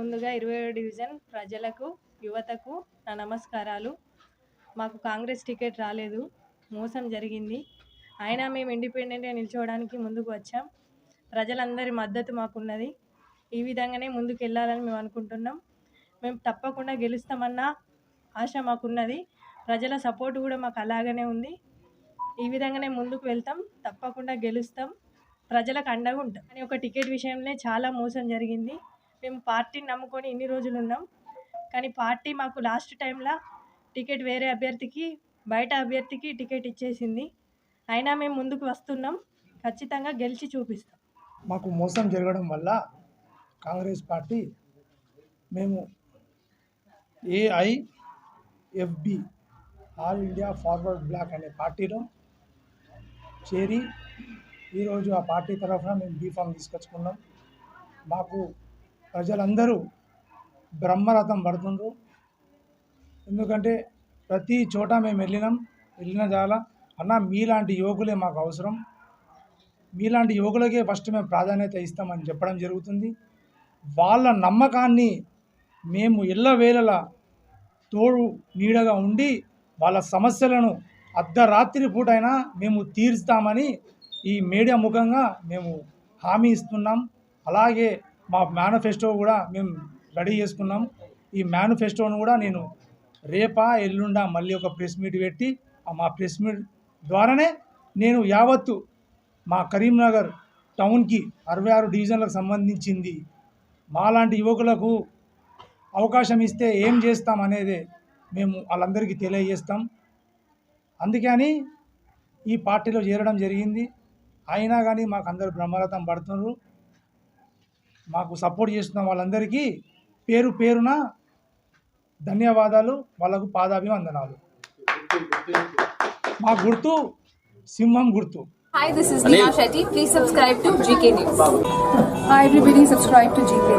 ముందుగా ఇరవై డివిజన్ ప్రజలకు యువతకు నా నమస్కారాలు. మాకు కాంగ్రెస్ టికెట్ రాలేదు. మోసం జరిగింది. అయినా మేము ఇండిపెండెంట్గా నిల్చోవడానికి ముందుకు వచ్చాం. ప్రజలందరి మద్దతు మాకున్నది. ఈ విధంగానే ముందుకు వెళ్ళాలని మేము అనుకుంటున్నాం. మేము తప్పకుండా గెలుస్తామన్న ఆశ మాకున్నది. ప్రజల సపోర్ట్ కూడా మాకు అలాగనే ఉంది. ఈ విధంగానే ముందుకు వెళ్తాం. తప్పకుండా గెలుస్తాం. ప్రజలకు అండగా ఉంటాం. అని ఒక టికెట్ విషయంలో చాలా మోసం జరిగింది. మేము పార్టీని నమ్ముకొని ఇన్ని రోజులు ఉన్నాం. కానీ పార్టీ మాకు లాస్ట్ టైంలో టికెట్ వేరే అభ్యర్థికి బయట అభ్యర్థికి టికెట్ ఇచ్చేసింది. అయినా మేము ముందుకు వస్తున్నాం. ఖచ్చితంగా గెలిచి చూపిస్తాం. మాకు మోసం జరగడం వల్ల కాంగ్రెస్ పార్టీ మేము AIFB all India Forward Bloc అనే పార్టీలో చేరి ఈరోజు ఆ పార్టీ తరఫున మేము బీఫామ్ తీసుకొచ్చుకున్నాం. మాకు ప్రజలందరూ బ్రహ్మరథం పడుతుండ్రు. ఎందుకంటే ప్రతి చోట మేము వెళ్ళినాం వెళ్ళిన చాలా అన్న మీలాంటి యువకులే మాకు అవసరం. మీలాంటి యువకులకే ఫస్ట్ మేము ప్రాధాన్యత ఇస్తామని చెప్పడం జరుగుతుంది. వాళ్ళ నమ్మకాన్ని మేము ఎల్లవేళలా తోడు నీడగా ఉండి వాళ్ళ సమస్యలను అర్ధరాత్రి పూటైనా మేము తీరుస్తామని ఈ మీడియా ముఖంగా మేము హామీ ఇస్తున్నాం. అలాగే మా మేనిఫెస్టో కూడా మేము రెడీ చేసుకున్నాం. ఈ మేనిఫెస్టోను కూడా నేను రేపా ఎల్లుండా మళ్ళీ ఒక ప్రెస్ మీట్ పెట్టి ఆ మా ప్రెస్ మీట్ ద్వారానే నేను యావత్తు మా కరీంనగర్ టౌన్కి అరవై ఆరు డివిజన్లకు సంబంధించింది. మాలాంటి యువకులకు అవకాశం ఇస్తే ఏం చేస్తాం అనేది మేము వాళ్ళందరికీ తెలియజేస్తాం. అందుకని ఈ పార్టీలో చేరడం జరిగింది. అయినా కానీ మాకు అందరు బ్రహ్మరథం పడుతున్నారు. మాకు సపోర్ట్ చేస్తున్న వాళ్ళందరికీ పేరు పేరున ధన్యవాదాలు వాళ్ళకు పాదాభివందనాలు. మా గుర్తు సింహం గుర్తు. Hi this is subscribe to GK news hi everybody subscribe to GK